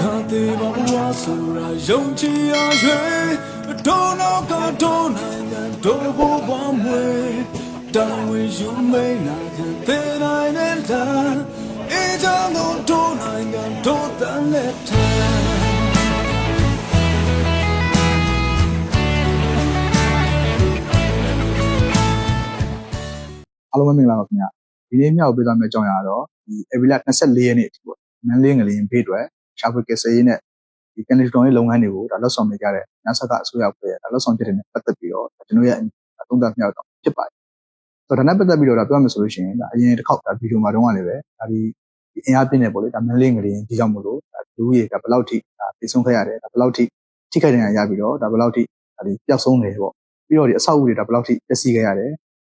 ခါသေးပါဘဝဆိုတာယုံကြည်ရရွယ်ဒုနောက်ကဒုနိုင်ငံဒုဘဝမွေတောင်းဝယူမိန်နာတဲ့တဲ့နိုင်တဲ့လားအေးကြောင့်ဒုနိုင်ငံဒုတန်လက်ထံအားလုံးပဲမင်္ဂလာပါခင်ဗျဒီနေ့မြောက်ပေးသွားမယ့်အကြောင်းအရာကတော့ဒီ Avila 24ရက်နေ့အထိပေါ့မန်လေးငလျင်ဘေးအတွက် ရှာဖွေကယ်ဆယ်ရေးနဲ့ဒီကန်လီစတွန်ရဲ့လုပ်ငန်းတွေကိုဒါလက်ဆောင်နေကြတဲ့ညဆကအစိုးရအဖွဲ့ဒါလက်ဆောင်ဖြစ်တဲ့နဲ့ပတ်သက်ပြီးတော့ကျွန်တော်ရဲ့သုံးသပ်မြောက်တော့ဖြစ်ပါတယ်ဆိုတော့ဒါနဲ့ပတ်သက်ပြီးတော့ဒါပြောရမယ်ဆိုလို့ရှိရင်ဒါအရင်တစ်ခေါက်ဒါဗီဒီယိုမှာတုန်းကလည်းပဲဒါဒီဒီအင်အားပြည့်နေပေါ့လေဒါမန်လေးငလျင်ဒီကြောင့်မို့လို့ဒါလူကြီးကဘယ်လောက်ထိဒါပြေဆုံးခဲ့ရတယ်ဒါဘယ်လောက်ထိထိခိုက်ဒဏ်ရာရပြီးတော့ဒါဘယ်လောက်ထိဒါဒီပျောက်ဆုံးတယ်ပေါ့ပြီးတော့ဒီအဆောက်အဦတွေဒါဘယ်လောက်ထိပျက်စီးခဲ့ရတယ်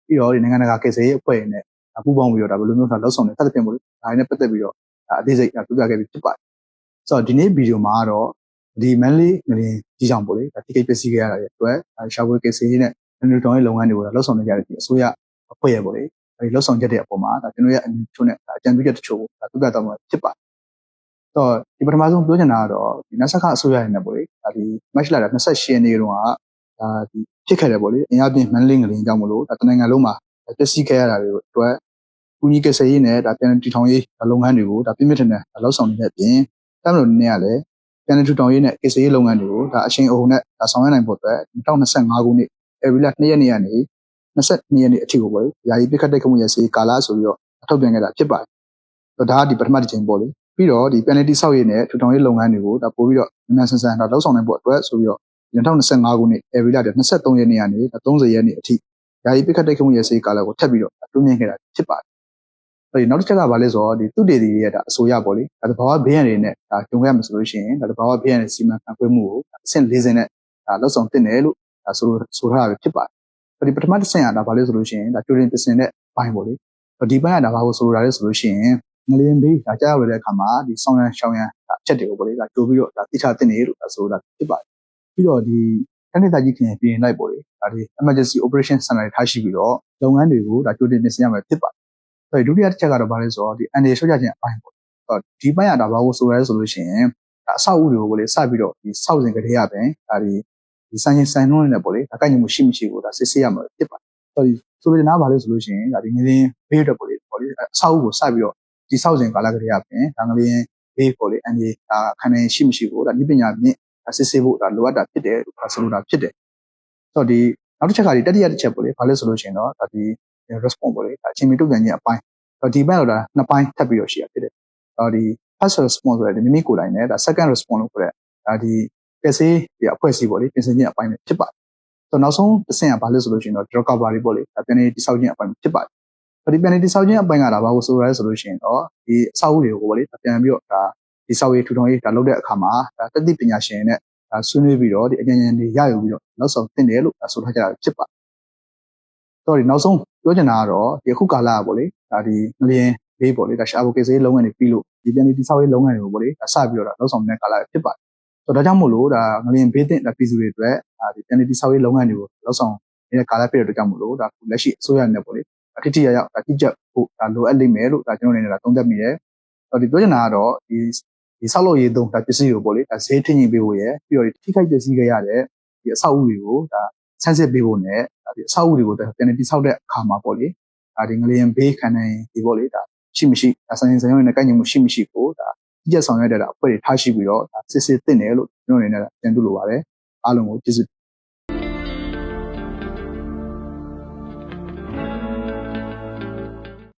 ပြီးတော့ဒီနိုင်ငံတကာကယ်ဆယ်ရေးအဖွဲ့တွေနဲ့ပူးပေါင်းပြီးတော့ဒါဘယ်လိုမျိုးဆိုတာလောက်ဆောင်နေဆက်သဖြင့်မို့လို့ဒါတွေနဲ့ပတ်သက်ပြီးတော့ဒါအသေးစိတ်ပြပြခဲ့ပြီးဖြစ်ပါတယ်။ ဆိုတော့ဒီနေ့ဗီဒီယိုမှာကတော့ဒီမန်လေးငလင်ကြီးကြောင်ပေါ့လေဒါတိကိတ်ပစ္စည်းခဲ့ရတဲ့အတွက်ရှာဖွေကယ်ဆယ်ရေးနဲ့နယူတောင်ရဲ့လုပ်ငန်းတွေကိုလောက်ဆောင်နေကြတဲ့ဒီအစိုးရအဖွဲ့ရဲ့ပေါ့လေအဲဒီလောက်ဆောင်ချက်တဲ့အပေါ်မှာဒါကျွန်တော်ရဲ့အမြင်ချို့နဲ့အကြံပြုချက်တချို့ကိုဒါပြပြတော့မှာဖြစ်ပါတယ်။ဆိုတော့ဒီပထမဆုံးပြောချင်တာကတော့ဒီနတ်ဆက်ခအစိုးရရဲ့နဲ့ပေါ့လေဒါဒီမတ်လ28ရက်နေ့တုန်းကဒါဒီဖြစ်ခဲ့တယ်ပေါ့လေအင်အားပြင်းမန်လေးငလင်ကြောင့်မလို့ဒါတနိုင်ငံလုံးမှာပျက်စီးခဲ့ရတာတွေအတွက်ကုညီကယ်ဆယ်ရေးနဲ့ဒါပြန်လည်တည်ထောင်ရေးလုပ်ငန်းတွေကိုဒါပြင်းပြထန်ထန်လှုပ်ဆောင်နေတဲ့အပြင် တမလို့နည်းကလည်းပြန်လည်တည်ထောင်ရေးနဲ့ကယ်ဆယ်ရေးလုပ်ငန်းတွေကိုဒါအချိန်အဟုန်နဲ့ဒါဆောင်ရွက်နိုင်ဖို့အတွက်2025ခုနှစ်ဧပြီလ2ရက်နေ့ကနေ22ရက်နေ့အထိကိုပေါ့လေယာယီပိခတ်တိုက်ခမှုရစီကာလဆိုပြီးတော့ထုတ်ပြန်ခဲ့တာဖြစ်ပါတယ်။ဒါကဒီပထမတစ်ချိန်ပေါ့လေပြီးတော့ဒီပြန်လည်တည်ဆောက်ရေးနဲ့ထူထောင်ရေးလုပ်ငန်းတွေကိုဒါပို့ပြီးတော့မြန်ဆန်ဆန်ဒါလှုပ်ဆောင်နိုင်ဖို့အတွက်ဆိုပြီးတော့2025ခုနှစ်ဧပြီလ23ရက်နေ့ကနေ30ရက်နေ့အထိယာယီပိခတ်တိုက်ခမှုရဲ့စေကာလကိုထပ်ပြီးတော့တွင်းမြင့်ခဲ့တာဖြစ်ပါတယ်။ အဲဒီနောက်တစ်ချက်ကဘာလဲဆိုတော့ဒီသူတေတီရဲ့ဒါအဆိုရပေါ့လေဒါတဘာဝဘေးရန်တွေနဲ့ဒါကြုံရမှာဆိုလို့ရှိရင်ဒါတဘာဝဘေးရန်တွေစီမံခန့်ခွဲမှုကိုအဆင့်၄ဆင့်နဲ့ဒါလောက်ဆောင်တင်တယ်လို့ဒါဆိုဆိုထားတာပဲဖြစ်ပါတယ်။အဲဒီပထမတစ်ဆင့်ကဒါဘာလဲဆိုလို့ရှိရင်ဒါကျူရင်ပစင်တဲ့ဘိုင်းပေါ့လေ။ဒီဘိုင်းကဒါဘာကိုဆိုလိုတာလဲဆိုလို့ရှိရင်ငလျင်ဘေးဒါကြားရတဲ့အခါမှာဒီဆောင်းရန်ရှောင်းရန်ဒါအချက်တွေကိုပေါ့လေဒါကြိုပြီးတော့ဒါတိကျတင်တယ်လို့ဒါဆိုတာဖြစ်ပါတယ်။ပြီးတော့ဒီတနေ့တာကြီးခင်ပြင်လိုက်ပေါ့လေဒါဒီ emergency operation center တွေထားရှိပြီးတော့လုပ်ငန်းတွေကိုဒါကြိုတင်ပြင်ဆင်ရမှာဖြစ်ပါတယ်။ အဲဒီဒုတိယတစ်ချက်ကတော့ဘာလဲဆိုတော့ဒီ NDA ရှုတ်ကြခြင်းအပိုင်းပေါ့။အဲ့ဒီပိုင်းကဒါဘာကိုဆိုရဲဆိုလို့ရှိရင်ဒါအဆောက်အဦတွေကိုလေစပြီးတော့ဒီစောက်စဉ်ကလေးရပင်ဒါဒီဒီဆိုင်ရင်ဆိုင်နှုန်းနဲ့ပေါ့လေဒါကိုက်ညီမှုရှိမရှိကိုဒါစစ်ဆေးရမှာဖြစ်ပါတယ်။အဲဒီဆိုလိုချင်တာကဘာလဲဆိုလို့ရှိရင်ဒါဒီငလင်းဘေးအတွက်ပေါ့လေပေါ့လေအဆောက်အဦကိုစပြီးတော့ဒီစောက်စဉ်ကာလကလေးရပင်ဒါငလင်းဘေးပေါ့လေ NDA ဒါခံနိုင်ရှိမရှိကိုဒါဒီပညာဖြင့်ဒါစစ်ဆေးဖို့ဒါလိုအပ်တာဖြစ်တယ်လို့ဆိုလိုတာဖြစ်တယ်။ဆိုတော့ဒီနောက်တစ်ချက်ကဒီတတိယတစ်ချက်ပေါ့လေဘာလဲဆိုလို့ရှိရင်တော့ဒါဒီ response ပေါ့လေဒါအချိန်မီတုံ့ပြန်ခြင်းအပိုင်းတော့ဒီဘက်တော့ဒါနှစ်ပိုင်းထပ်ပြီးတော့ရှိရဖြစ်တယ်။အော်ဒီ first response ဆိုတဲ့ဒီမိမိကိုယ်တိုင်နဲ့ဒါ second response လို့ခေါ်တဲ့ဒါဒီပက်ဆေးဒီအဖွဲ့အစည်းပေါ့လေပြင်ဆင်ခြင်းအပိုင်းပဲဖြစ်ပါတယ်။ဆိုတော့နောက်ဆုံးတစ်ဆင့်ကဘာလဲဆိုလို့ရှိရင်တော့ recovery ပေါ့လေဒါပြန်နေတိဆောက်ခြင်းအပိုင်းဖြစ်ပါတယ်။ဒီပြန်နေတိဆောက်ခြင်းအပိုင်းကဒါဘာကိုဆိုရဲဆိုလို့ရှိရင်တော့ဒီအဆောက်အဦတွေကိုပေါ့လေပြန်ပြီးတော့ဒါဒီဆောက်ရေးထူထောင်ရေးဒါလုပ်တဲ့အခါမှာဒါတတိပညာရှင်နဲ့ဒါဆွေးနွေးပြီးတော့ဒီအញ្ញဉာဏ်တွေရယူပြီးတော့နောက်ဆုံးသင်တယ်လို့ဆိုထားကြတာဖြစ်ပါတယ်။တော့ဒီနောက်ဆုံး ပြောချင်တာကတော့ဒီအခုကာလကပေါ့လေဒါဒီငလျင်လေးပေါ့လေဒါရှာဖို့ကေစေးလုပ်ငန်းတွေပြီးလို့ဒီပြန်ဒီဆောက်ရေးလုပ်ငန်းတွေကိုပေါ့လေဒါစပြီးတော့ဒါနောက်ဆုံးတဲ့ကာလဖြစ်ပါတယ်။ဆိုတော့ဒါကြောင့်မို့လို့ဒါငလျင်ဘေးတင်ဒါပြည်သူတွေအတွက်ဒါဒီပြန်ဒီဆောက်ရေးလုပ်ငန်းတွေကိုနောက်ဆုံးနေတဲ့ကာလဖြစ်တဲ့အတွက်ကြောင့်မို့လို့ဒါလက်ရှိအစိုးရနဲ့ပေါ့လေအထစ်ထရရောက်ဒါတိကျဖို့ဒါလိုအပ်လိမ့်မယ်လို့ဒါကျွန်တော်အနေနဲ့ဒါသုံးသပ်မိတယ်။တော့ဒီပြောချင်တာကတော့ဒီဒီဆောက်လုပ်ရေးသုံးဒါပစ္စည်းတွေပေါ့လေဒါဈေးထင်းရင်ပေးဖို့ရယ်ပြီးတော့ဒီထိခိုက်ပစ္စည်းခဲ့ရတဲ့ဒီအဆောက်အဦတွေကိုဒါဆန်းစစ်ပေးဖို့နဲ့ ဒါဒီအဆောက်အဦတွေကိုပြန်လည်တည်ဆောက်တဲ့အခါမှာပေါ့လေဒါဒီငလျင်ဘေးခံနိုင်ဒီပေါ့လေဒါရှိမရှိဒါဆိုင်ဆိုင်ရုံနဲ့ကိုက်ညီမှုရှိမရှိကိုဒါကြည့်ဆောင်ရတဲ့အဖွဲ့တွေထားရှိပြီးတော့ဒါစစ်စစ်တင်တယ်လို့ကျွန်တော်အနေနဲ့ပြန်တူလိုပါတယ်အားလုံးကိုကျေးဇူး